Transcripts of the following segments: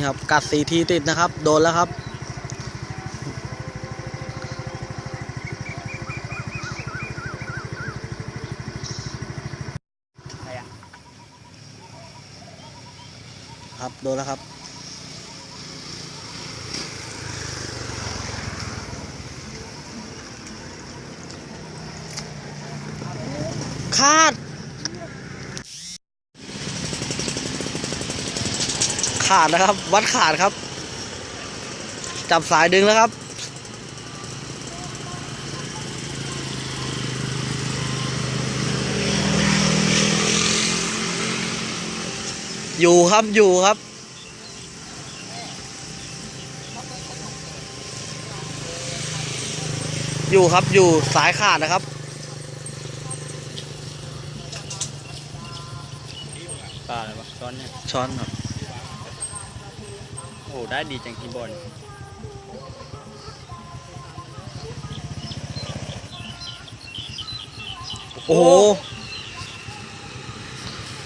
นี่ครับกัดสีทีติดนะครับ โดนแล้วครับ ครับ โดนแล้วครับ คาด ขาดนะครับ วัดขาดครับ จับสายดึงแล้วครับ อยู่ครับอยู่ครับอยู่ครับอยู่สายขาดนะครับ ปลาอะไรวะช้อนเนี่ย ช้อนครับ โอ้โหได้ดีจังทีบอลโอ้โห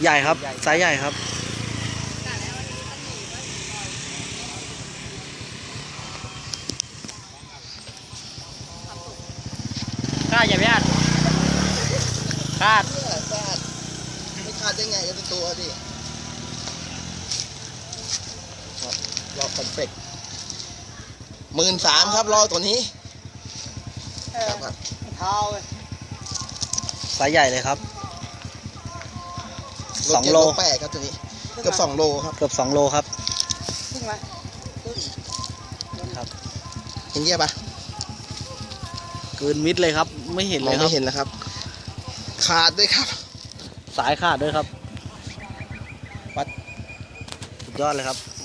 ใหญ่ครับไซส์ใหญ่ครับ คาดอย่าพลาดคาด ไม่ขาดได้ไงก็เป็นตัวดิ รอบคอนเฟกหมื่นสามครับรอตัวนี้ครับครับเท้าเลยไซส์ใหญ่เลยครับรถสองเจ็ดโลแปดครับตัวนี้ เกือบสองโลครับ เกือบสองโลครับขึ้นมาครับเห็นเยี่ยปะกลืนมิดเลยครับ ไม่เห็นมเลองยคไม่รับเห็นแล้วครับ ขาดด้วยครับ สายขาดด้วยครับ วัด สุดยอดเลยครับอ